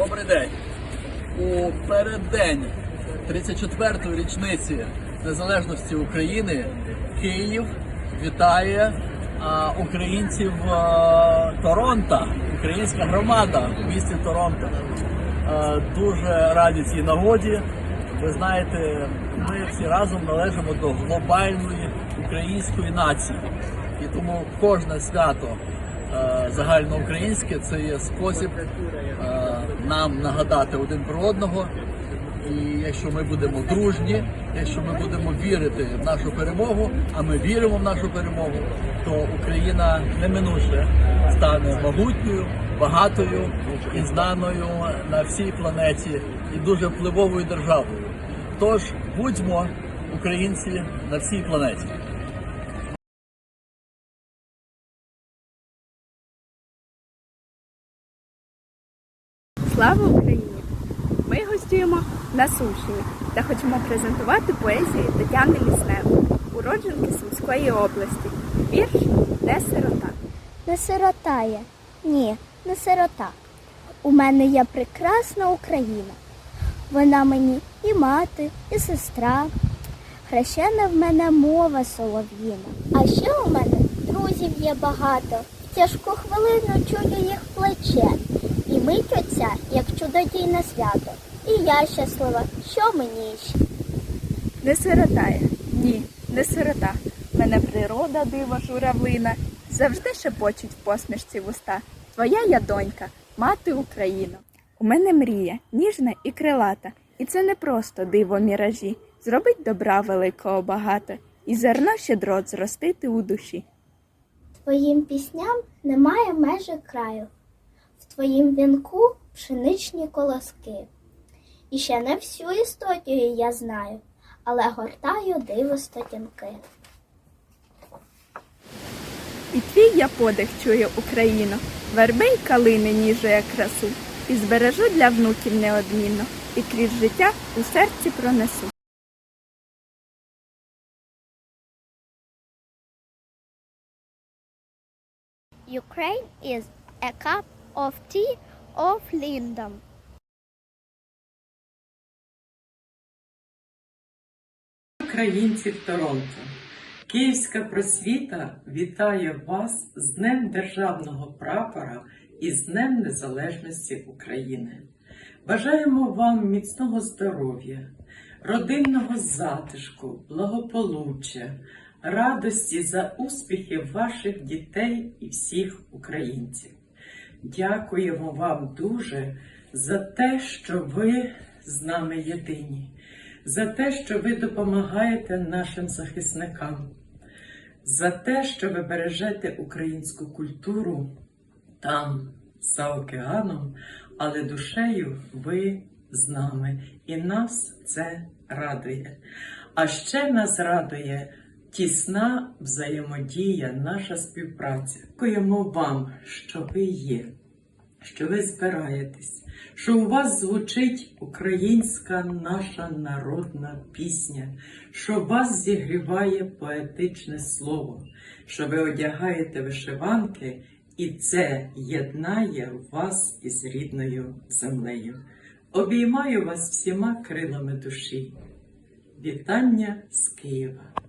Добрий день. У переддень 34-ї річниці незалежності України Київ вітає а, українців а, Торонто, українська громада в місті Торонто. Дуже раді цій нагоді. Ви знаєте, ми всі разом належимо до глобальної української нації. І тому кожне свято загальноукраїнське це є спосіб е, нам нагадати один про одного. І якщо ми будемо дружні, якщо ми будемо вірити в нашу перемогу, а ми віримо в нашу перемогу, то Україна неминуче стане могутньою, багатою і знаною на всій планеті і дуже впливовою державою. Тож будьмо українці на всій планеті. Слава Україні! Ми гостюємо на Сумщині та хочемо презентувати поезію Тетяни Лісневої, уродженки Сумської області. Вірш Не сирота. Не сирота я. Ні, не сирота. У мене є прекрасна Україна. Вона мені і мати, і сестра. Хрещена в мене мова солов'їна. А ще у мене друзів є багато. В тяжку хвилину чую їх плече. Мить як чудодійне свято. І я щаслива, що мені ще? Не сирота я. Ні, не сирота. Мене природа дива журавлина. Завжди шепочуть в посмішці вуста. Твоя я донька, мати Україна. У мене мрія, ніжна і крилата. І це не просто диво міражі. Зробить добра великого багато, і зерно щедро зростити у душі. Твоїм пісням немає межі краю, твоїм вінку пшеничні колоски. І ще не всю історію я знаю, але гортаю диво стотінки. І твій я подих чую Україно, верби й калини ніжує красу, і збережу для внуків неодмінно, і крізь життя у серці пронесу. Ukraine is a cup of tea of Lindum. Українців Торонто. Київська просвіта вітає вас з Днем Державного прапора і з Днем Незалежності України. Бажаємо вам міцного здоров'я, родинного затишку, благополуччя, радості за успіхи ваших дітей і всіх українців. Дякуємо вам дуже за те, що ви з нами єдині, за те, що ви допомагаєте нашим захисникам, за те, що ви бережете українську культуру там, за океаном, але душею ви з нами, і нас це радує. А ще нас радує тісна взаємодія, наша співпраця. Дякуємо вам, що ви є, що ви збираєтесь, що у вас звучить українська наша народна пісня, що вас зігріває поетичне слово, що ви одягаєте вишиванки, і це єднає вас із рідною землею. Обіймаю вас всіма крилами душі. Вітання з Києва.